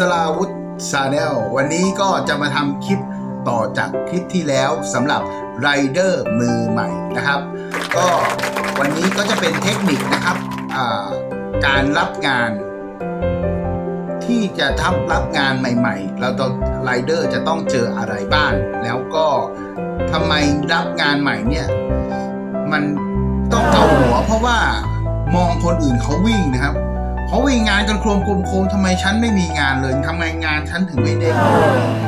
สลาวุธชาแนลวันนี้ก็จะมาทำคลิปต่อจากคลิปที่แล้วสำหรับไรเดอร์มือใหม่นะครับ ก็วันนี้ก็จะเป็นเทคนิคนะครับการรับงาน ที่จะทำรับงานใหม่ๆ เราต้องไรเดอร์จะต้องเจออะไรบ้าง แล้วก็ทำไมรับงานใหม่เนี่ย มันต้องเกาหัวเพราะว่ามองคนอื่นเขาวิ่งนะครับ เขาวิ่งงานกันโครมโครมโครมทำไมฉันไม่มีงานเลยทำไมงานฉันถึงไม่เด้ง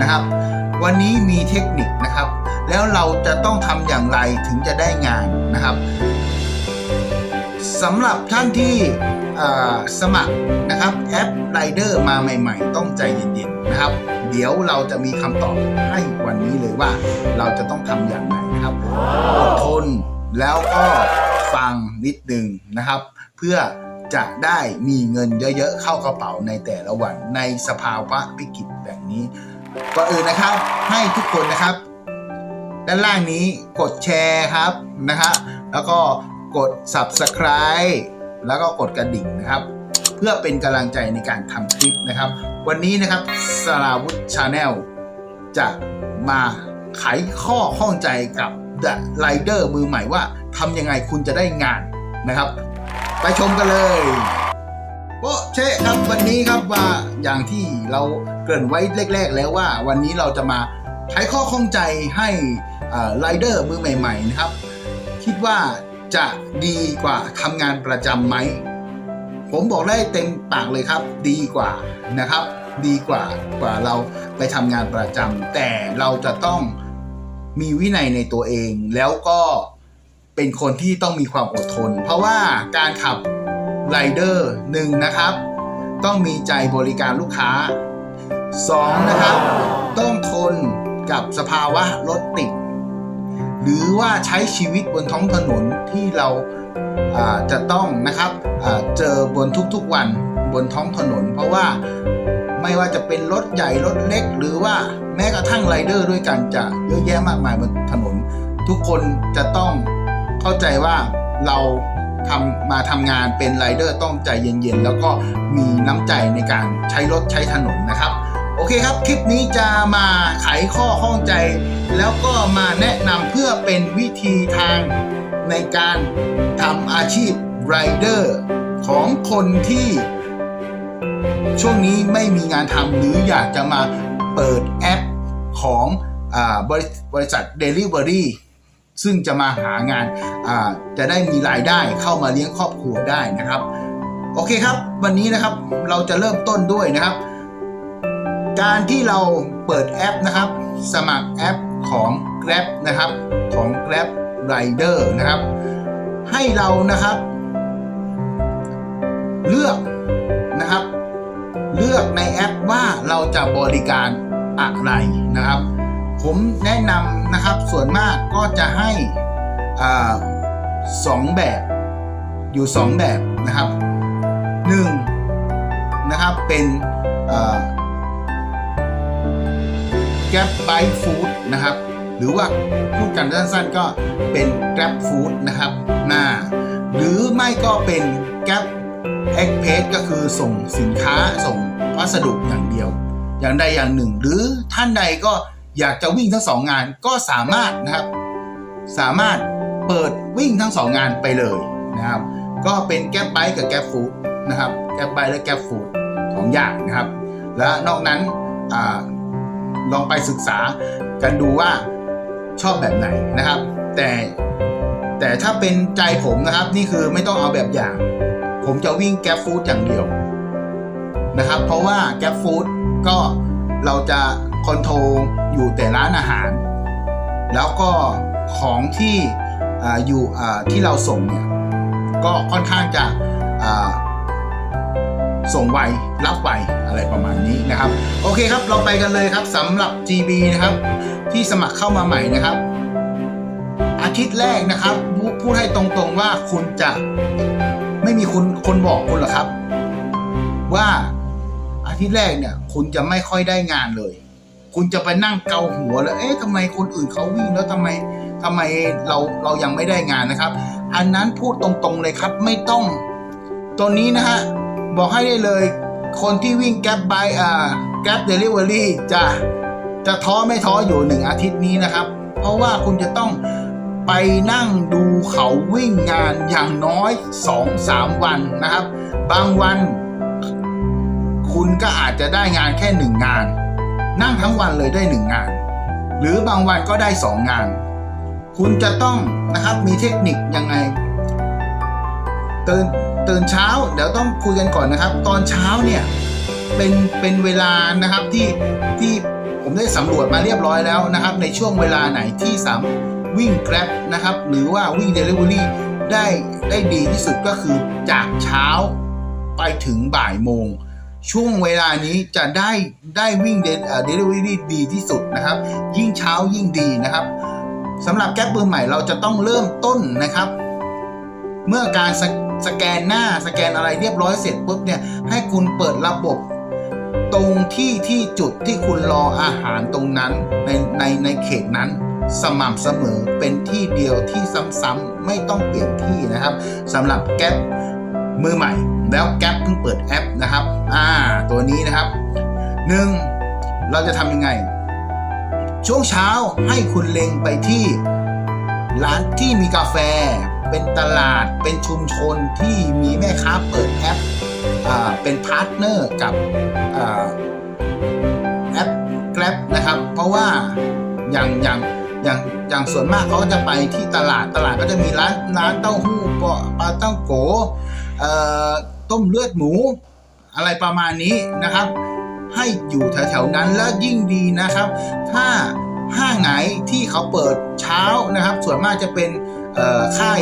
นะครับ วันนี้มีเทคนิคนะครับ แล้วเราจะต้องทำอย่างไรถึงจะได้งานนะครับสำหรับท่านที่อ่าสมัครนะครับแอปไรเดอร์มาใหม่ ๆ ต้องใจเย็นๆนะครับ เดี๋ยวเราจะมีคำตอบให้วันนี้เลยว่า เราจะต้องทำอย่างไรนะครับอดทนแล้วก็ฟังนิดนึงนะครับ เพื่อ จะได้มีเงินเยอะๆ เข้ากระเป๋าในแต่ละวันในสภาวะวิกฤตแบบนี้ก่อนอื่นนะครับ ให้ทุกคนนะครับ ด้านล่างนี้กดแชร์ครับนะครับแล้วก็กด subscribe แล้วก็กดกระดิ่งนะครับ เพื่อเป็นกำลังใจในการทำคลิปนะครับ วันนี้นะครับสราวุธชาแนลจะมาไขข้อข้องใจกับ The Rider มือใหม่ว่าทำยังไงคุณจะได้งานนะครับ ไปชมกันเลยโอ้เชะครับวันนี้ครับว่าอย่างที่เราเกริ่นไว้แรก ๆ แล้วว่าวันนี้เราจะมาไขข้อข้องใจให้ไรเดอร์มือใหม่ ๆ นะครับ คิดว่าจะดีกว่าทำงานประจำไหม ผมบอกได้เต็มปากเลยครับ ดีกว่านะครับ ดีกว่ากว่าเราไปทำงานประจำแต่เราจะต้องมีวินัยในตัวเองแล้วก็ เป็นคนที่ต้องมีความอดทน เพราะว่าการขับไรเดอร์หนึ่งนะครับ ต้องมีใจบริการลูกค้าสองนะครับ ต้องทนกับสภาวะรถติด หรือว่าใช้ชีวิตบนท้องถนนที่เราจะต้องนะครับเจอบนทุกๆวันบนท้องถนน เพราะว่าไม่ว่าจะเป็นรถใหญ่รถเล็ก หรือว่าแม้กระทั่งไรเดอร์ด้วยกันจะเยอะแยะมากมายบนถนน ทุกคนจะต้อง เข้าใจว่าเราทำมาทำงานเป็นไรเดอร์ต้องใจเย็นๆ แล้วก็มีน้ำใจในการใช้รถใช้ถนนนะครับ โอเคครับ คลิปนี้จะมาไขข้อข้องใจ แล้วก็มาแนะนำเพื่อเป็นวิธีทางในการทำอาชีพไรเดอร์ของคนที่ช่วงนี้ไม่มีงานทำหรืออยากจะมาเปิดแอปของอบริบริษัท Delivery ซึ่งจะมาหางานจะได้มีรายได้เข้ามาเลี้ยงครอบครัวได้นะครับ โอเคครับ วันนี้นะครับเราจะเริ่มต้นด้วยนะครับ การที่เราเปิดแอปนะครับ สมัครแอปของ Grab นะครับของ Grab Rider นะครับ ให้เรานะครับ เลือกนะครับ เลือกในแอปว่าเราจะบริการอะไรนะครับ ผมแนะนำ นะครับ ส่วนมากก็จะให้สองแบบอยู่สองแบบนะครับหนึ่งนะครับเป็นอ่า Grab Bike Food นะครับ หรือว่าพูดกันสั้นๆก็เป็น Grab Food นะครับหน้าหรือไม่ก็เป็น Grab Express ก็คือส่งสินค้าส่งพัสดุอย่างเดียว อย่างใดอย่างหนึ่ง หรือท่านใดก็ อยากจะวิ่งทั้งสองงานก็สามารถนะครับ สามารถเปิดวิ่งทั้งสองงานไปเลยนะครับ ก็เป็นแก๊ปไบกับแก๊ปฟูดนะครับแก๊ปไบและแก๊ปฟูดสองอย่างนะครับ และนอกนั้นอลองไปศึกษากันดูว่าชอบแบบไหนนะครับ แต่แต่ถ้าเป็นใจผมนะครับ นี่คือไม่ต้องเอาแบบอย่าง ผมจะวิ่งแก๊ปฟูดอย่างเดียวนะครับ เพราะว่าแก๊ปฟูดก็เราจะ คอนโทรลอยู่แต่ร้านอาหาร แล้วก็ของที่ออยู่อ่ที่เราส่งเนี่ยก็ค่อนข้างจะส่งไวรับไวอะไรประมาณนี้นะครับ โอเคครับเราไปกันเลยครับสำหรับ GB นะครับ ที่สมัครเข้ามาใหม่นะครับ อาทิตย์แรกนะครับพูพูดให้ตรงๆว่าคุณจะไม่มีคนคนบอกคุณหรอกครับ ว่าอาทิตย์แรกเนี่ย คุณจะไม่ค่อยได้งานเลย คุณจะไปนั่งเกาหัวแล้ว เอ๊ะทำไมคนอื่นเขาวิ่งแล้วทำไมทำไมเราเรายังไม่ได้งานนะครับ อันนั้นพูดตรงๆเลยครับไม่ต้องตัวนี้นะฮะบอกให้ได้เลยคนที่วิ่งแก b บอ่าแก b เดลิเวอรี่จะจะท้อไม่ท้ออยู่หนึ่งอาทิตย์นี้นะครับ เพราะว่าคุณจะต้องไปนั่งดูเขาวิ่งงานอย่างน้อย 2-3 วันนะครับ บางวัน คุณก็อาจจะได้งานแค่หนึ่งงาน นั่งทั้งวันเลยได้หนึ่งงาน หรือบางวันก็ได้สองงาน คุณจะต้องนะครับมีเทคนิคยังไงตื่นตื่นเช้าเดี๋ยวต้องคุยกันก่อนนะครับ ตอนเช้าเนี่ยเป็นเป็นเวลานะครับที่ที่ผมได้สำรวจมาเรียบร้อยแล้วนะครับ ในช่วงเวลาไหนที่สามวิ่ง Grab นะครับ หรือว่าวิ่ง Delivery ได้ได้ดีที่สุดก็คือจากเช้าไปถึงบ่ายโมง ช่วงเวลานี้จะได้ได้วิ่งเดลิเวอรี่ดีที่สุดนะครับ ยิ่งเช้ายิ่งดีนะครับสำหรับแก๊ปปืนใหม่เราจะต้องเริ่มต้นนะครับ เมื่อการสสแกนหน้าสแกนอะไรเรียบร้อยเสร็จปุ๊บเนี่ยให้คุณเปิดระบบ ตรงที่ที่จุดที่คุณรออาหารตรงนั้นในในในเขตนั้นสม่ำเสมอเป็นที่เดียวที่ซ้ำๆไม่ต้องเปลี่ยนที่นะครับสำหรับแก๊ป มือใหม่ แล้วแก๊ปเพิ่งเปิดแอปนะครับ อ่า ตัวนี้นะครับหนึ่งเราจะทำยังไง ช่วงเช้าให้คุณเล็งไปที่ร้านที่มีกาแฟ เป็นตลาด เป็นชุมชนที่มีแม่ค้าเปิดแอปอ่าเป็นพาร์ทเนอร์กับอ่าแอป Grab นะครับ เพราะว่าอย่างอย่างอย่างอย่างส่วนมากเขาก็จะไปที่ตลาดตลาดก็จะมีร้านร้านเต้าหู้ปอปลาเต้าโกเอ่อ ต้มเลือดหมู อะไรประมาณนี้นะครับ ให้อยู่แถวๆนั้นแล้วยิ่งดีนะครับ ถ้าห้างไหนที่เขาเปิดเช้านะครับ ส่วนมากจะเป็นค่าย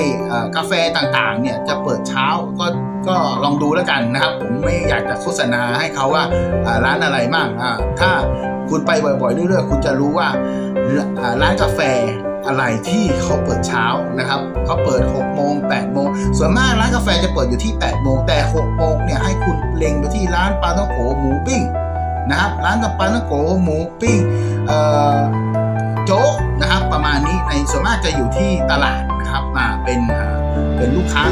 กาแฟต่างๆเนี่ยจะเปิดเช้าก็ก็ลองดูแล้วกันนะครับ ผมไม่อยากจะโฆษณาให้เขาว่าร้านอะไรบ้างถ้าคุณไปบ่อยๆเรื่อยๆคุณจะรู้ว่าร้านกาแฟ อะไรที่เขาเปิดเช้านะครับเขาเปิด6โมง8โมงส่วนมากร้านกาแฟจะเปิดอยู่ที่8โมงแต่6โมงเนี่ยให้คุณเล็งไปที่ร้านปลาต้องโกหมูปิ้งนะครับร้านกับปลาท่องโกหมูปิ้งโจ๊กนะครับประมาณนี้ในส่วนมากจะอยู่ที่ตลาดนะครับมาเป็นเป็นลูกค้า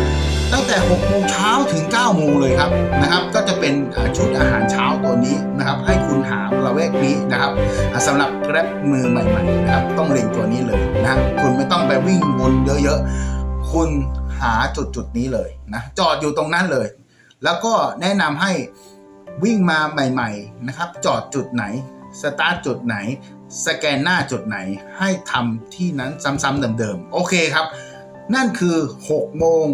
ตั้งแต่6โมงเช้าถึง9โมงเลยครับนะครับ ก็จะเป็นชุดอาหารเช้าตัวนี้นะครับ ละแวกนี้นะครับอ่าสำหรับแกร็บมือใหม่ๆนะครับต้องเล็งตัวนี้เลยนะคุณไม่ต้องไปวิ่งวนเยอะๆ คุณหาจุดจุดๆนี้เลยนะจอดอยู่ตรงนั้นเลย แล้วก็แนะนำให้วิ่งมาใหม่ๆนะครับ จอดจุดไหนสตาร์ทจุดไหน สแกนหน้าจุดไหนให้ทำที่นั้นซ้ำๆเดิมๆ โอเคครับ นั่นคือ 6 โมง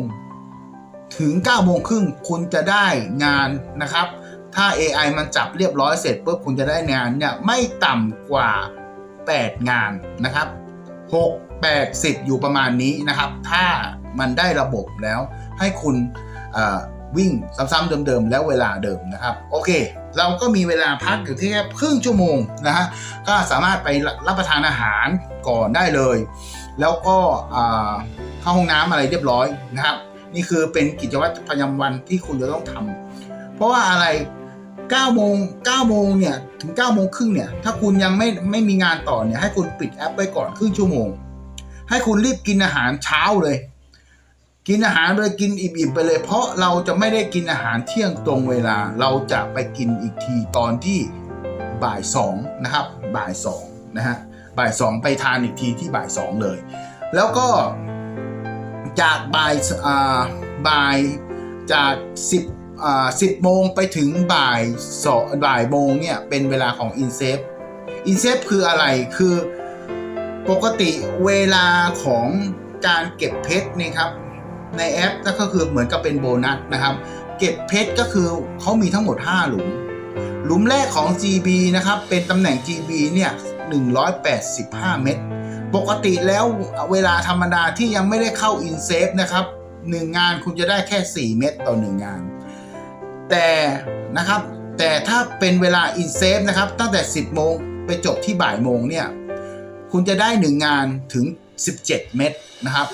ถึง 9 โมงครึ่งคุณจะได้งานนะครับ ถ้า AI มันจับเรียบร้อยเสร็จปุ๊บคุณจะได้งานเนี่ยไม่ต่ำกว่า 8 งานนะครับ 6 8 10 อยู่ประมาณนี้นะครับ ถ้ามันได้ระบบแล้วให้คุณวิ่งซ้ำๆเดิมๆแล้วเวลาเดิมนะครับ โอเค เราก็มีเวลาพักอยู่ที่แค่ครึ่งชั่วโมงนะฮะก็สามารถไปรับประทานอาหารก่อนได้เลย แล้วก็เข้าห้องน้ำอะไรเรียบร้อยนะครับ นี่คือเป็นกิจวัตรประจำวันที่คุณจะต้องทำเพราะว่าอะไร 9โมง9โมงเนี่ยถึง9โมงครึ่งเนี่ยถ้าคุณยังไม่ไม่มีงานต่อเนี่ยให้คุณปิดแอปไว้ก่อนครึ่งชั่วโมง ให้คุณรีบกินอาหารเช้าเลย กินอาหารไปเลยกินอิ่มๆไปเลย เพราะเราจะไม่ได้กินอาหารเที่ยงตรงเวลา เราจะไปกินอีกทีตอนที่บ่ายสองนะครับบ่ายสองนะฮะบ่ายสองไปทานอีกทีที่บ่ายสองเลย แล้วก็จากบ่ายอ่าบ่ายจากสิบอ่า สิบโมงไปถึงบ่ายสองบ่ายโมงเนี่ยเป็นเวลาของ InSafe InSafe คืออะไรคือปกติเวลาของการเก็บเพชรนี่ครับในแอปก็คือเหมือนกับเป็นโบนัสนะครับ เก็บเพชรก็คือเขามีทั้งหมด 5 หลุม หลุมแรกของ GB นะครับ เป็นตำแหน่ง GB เนี่ย185 เม็ดปกติแล้วเวลาธรรมดาที่ยังไม่ได้เข้า InSafe นะครับ 1 งานคุณจะได้แค่ 4 เม็ดต่อ 1 งาน แต่นะครับแต่ถ้าเป็นเวลา InSafe นะครับตั้งแต่ 10 โมงไปจบที่บ่ายโมงเนี่ยคุณจะได้ 1 งานถึง 17 เม็ดนะครับ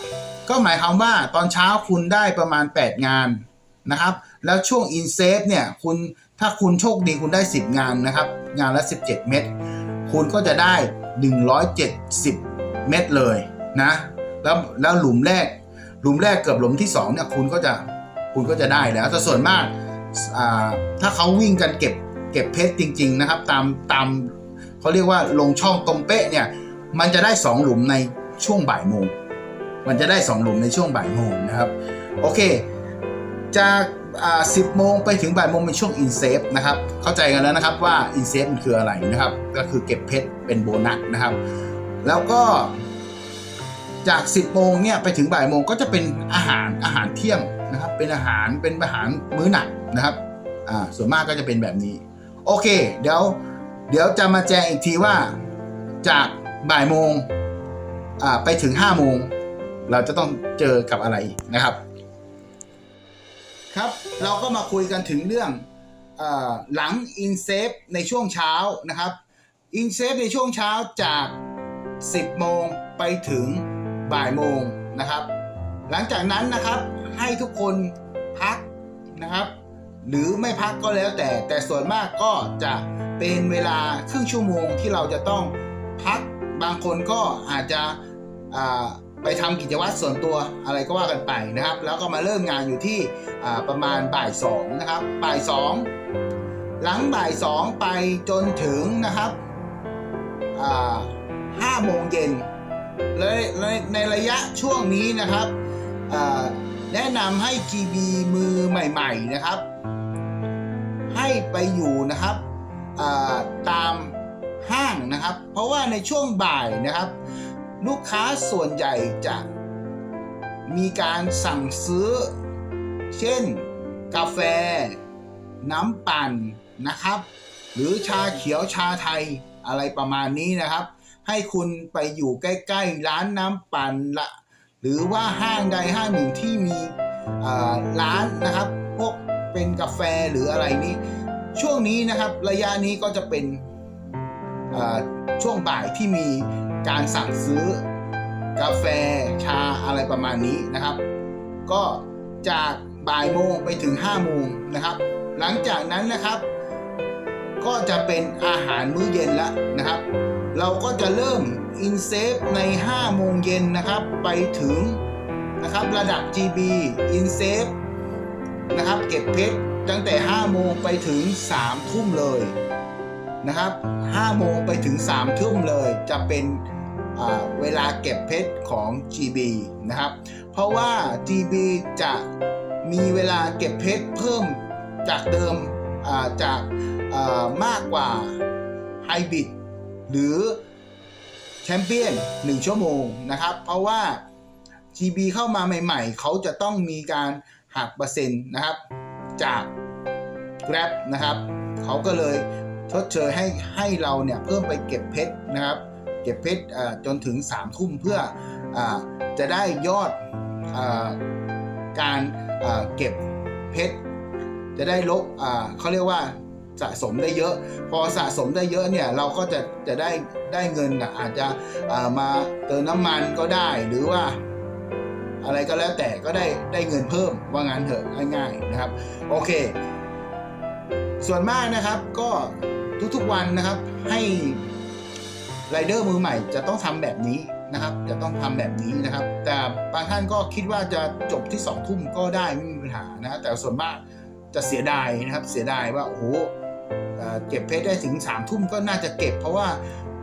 ก็หมายความว่าตอนเช้าคุณได้ประมาณ 8 งานนะครับ แล้วช่วง in safe เนี่ยคุณถ้าคุณโชคดีคุณได้ 10 งานนะครับ งานละ 17 เม็ดคุณก็จะได้ 170 เม็ดเลยนะแล้วแล้วหลุมแรก หลุมแรกเกือบหลุมที่2เนี่ยคุณก็จะคุณก็จะได้แล้วแต่ส่วนมาก ถ้าเขาวิ่งกันเก็บเก็บเพชรจริง ๆ นะครับ ตามตามเขาเรียกว่าลงช่องตรงเป๊ะเนี่ยมันจะได้ 2 หลุมในช่วงบ่ายโมง มันจะได้ 2 หลุมในช่วงบ่ายโมงนะครับ โอเค จากอ่า10โมงไปถึงบ่ายโมงเป็นช่วงอินเซฟนะครับ เข้าใจกันแล้วนะครับว่าอินเซฟมันคืออะไรนะครับ ก็คือเก็บเพชรเป็นโบนัสนะครับ แล้วก็จาก 10โมงเนี่ยไปถึงบ่ายโมงก็จะเป็นอาหารอาหารเที่ยง นะครับ เป็นอาหารเป็นอาหารมื้อหนักนะครับอ่าส่วนมากก็จะเป็นแบบนี้ โอเค เดี๋ยวเดี๋ยวจะมาแจ้งอีกทีว่าจากบ่ายโมงอ่าไปถึง5โมงเราจะต้องเจอกับอะไรนะครับ ครับเราก็มาคุยกันถึงเรื่องอหลังอินเซฟในช่วงเช้านะครับอินเซฟในช่วงเช้าจาก 10 โมงไปถึงบ่ายโมงนะครับ หลังจากนั้นนะครับ ให้ทุกคนพักนะครับ หรือไม่พักก็แล้วแต่ แต่ส่วนมากก็จะเป็นเวลาครึ่งชั่วโมงที่เราจะต้องพักบางคนก็อาจจะไปทำกิจวัตรส่วนตัวอะไรก็ว่ากันไปนะครับ แล้วก็มาเริ่มงานอยู่ที่ประมาณบ่ายสองนะครับบ่ายสองหลังบ่ายสองไปจนถึงนะครับห้าโมงเย็นและในในระยะช่วงนี้นะครับ แนะนำให้ GB มือใหม่ ๆนะครับ ให้ไปอยู่นะครับตามห้างนะครับ เพราะว่าในช่วงบ่ายนะครับ ลูกค้าส่วนใหญ่จะมีการสั่งซื้อ เช่น กาแฟ น้ำปั่นนะครับ หรือชาเขียวชาไทยอะไรประมาณนี้นะครับ ให้คุณไปอยู่ใกล้ ๆ ร้านน้ำปั่นละ หรือว่าห้างใดห้างหนึ่งที่มีร้านนะครับพวกเป็นกาแฟหรืออะไรนี้ ช่วงนี้นะครับระยะนี้ก็จะเป็นช่วงบ่ายที่มีการสั่งซื้อกาแฟชาอะไรประมาณนี้นะครับ ก็จากบ่ายโมงไปถึง5โมงนะครับ หลังจากนั้นนะครับ ก็จะเป็นอาหารมื้อเย็นแล้วนะครับ เราก็จะเริ่มอินเซฟใน 5 โมงเย็นนะครับ ไปถึงนะครับระดับ GB อินเซฟนะครับเก็บเพชรตั้งแต่ 5 โมงไปถึง 3 ทุ่มเลยนะครับ 5 โมงไปถึง 3 ทุ่มเลยจะเป็นเวลาเก็บเพชรของ GB นะครับ เพราะว่า GB จะมีเวลาเก็บเพชรเพิ่มจากเดิมจากมากกว่าไฮบริด หรือแชมเปี้ยน1 ชั่วโมงนะครับ เพราะว่า GB เข้ามาใหม่ ๆ เขาจะต้องมีการหักเปอร์เซ็นต์นะครับ จาก Grab นะครับ เขาก็เลยชดเชยให้ให้เราเนี่ยเพิ่มไปเก็บเพชรนะครับ เก็บเพชรจนถึง3ามทุ่มเพื่ออจะได้ยอดอการเก็บเพชรจะได้ลบเขาเรียกว่า สะสมได้เยอะ พอสะสมได้เยอะเนี่ยเราก็จะจะได้ได้เงินนะอาจจะมาเติมน้ำมันก็ได้หรือว่าอะไรก็แล้วแต่ก็ได้ได้เงินเพิ่มว่างั้นเถอะง่ายๆนะครับโอเค ส่วนมากนะครับก็ทุกๆวันนะครับให้ไรเดอร์มือใหม่จะต้องทำแบบนี้นะครับ จะต้องทำแบบนี้นะครับ แต่บางท่านก็คิดว่าจะจบที่2องทุ่มก็ได้ไม่มีปัญหานะแต่ส่วนมากจะเสียดายนะครับเสียดายว่าโอ้โห เก็บเพชรได้ถึง3ามทุ่มก็น่าจะเก็บ เพราะว่า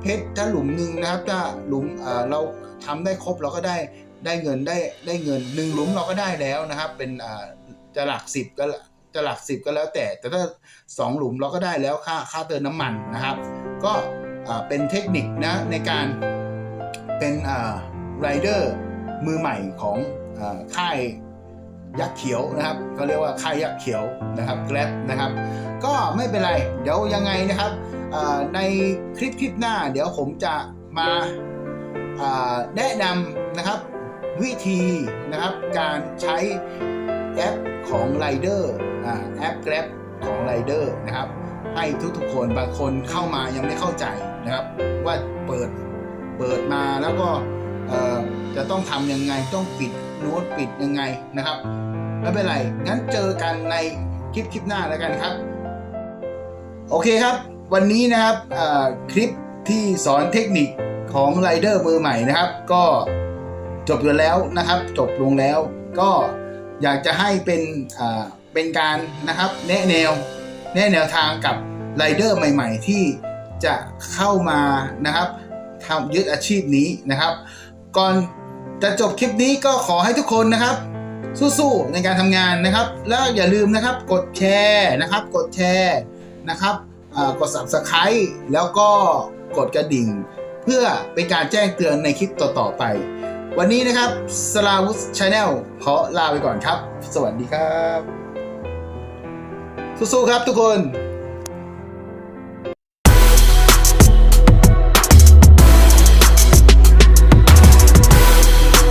เพชรถ้าหลุมหนึ่งนะครับถ้าหลุมเราทำได้ครบเราก็ได้ได้เงินได้ได้เงินหนึ่งหลุมเราก็ได้แล้วนะครับ เป็นจะหลักสิบก็จะหลักสิบก็แล้วแต่ แต่ถ้า 2 หลุมเราก็ได้แล้วค่าค่าเติมน้ำมันนะครับ ก็เป็นเทคนิคนะในการเป็นไรเดอร์มือใหม่ของค่าย ยักษ์เขียวนะครับเขาเรียกว่าค่ายยักษ์เขียวนะครับแกลบนะครับ ก็ไม่เป็นไรเดี๋ยวยังไงนะครับในคลิปคลิปหน้า เดี๋ยวผมจะมาแนะนำนะครับวิธีนะครับการใช้แอปของไรเดอร์แอป Grab ของไรเดอร์นะครับให้ทุกๆคนบางคนเข้ามายังไม่เข้าใจนะครับ ว่าเปิดเปิดมาแล้วก็ จะต้องทำยังไงต้องปิดโน้ตปิดยังไงนะครับไม่เป็นไรงั้นเจอกันในคลิปคลิปหน้าแล้วกันครับ โอเคครับ วันนี้นะครับคลิปที่สอนเทคนิคของไรเดอร์มือใหม่นะครับ ก็จบอยู่แล้วนะครับ จบลงแล้วก็อยากจะให้เป็นเป็นการนะครับ แนะแนวแนะแนวทางกับไรเดอร์ใหม่ ๆ ที่จะเข้ามานะครับทำยึดอาชีพนี้นะครับ ก่อนจะจบคลิปนี้ก็ขอให้ทุกคนนะครับ สู้ๆในการทำงานนะครับ แล้วอย่าลืมนะครับกดแชร์นะครับ กดแชร์นะครับกด subscribe แล้วก็กดกระดิ่ง เพื่อเป็นการแจ้งเตือนในคลิปต่อๆไป วันนี้นะครับสลาวุธชาแนลขอลาไปก่อนครับ สวัสดีครับ สู้ๆครับทุกคน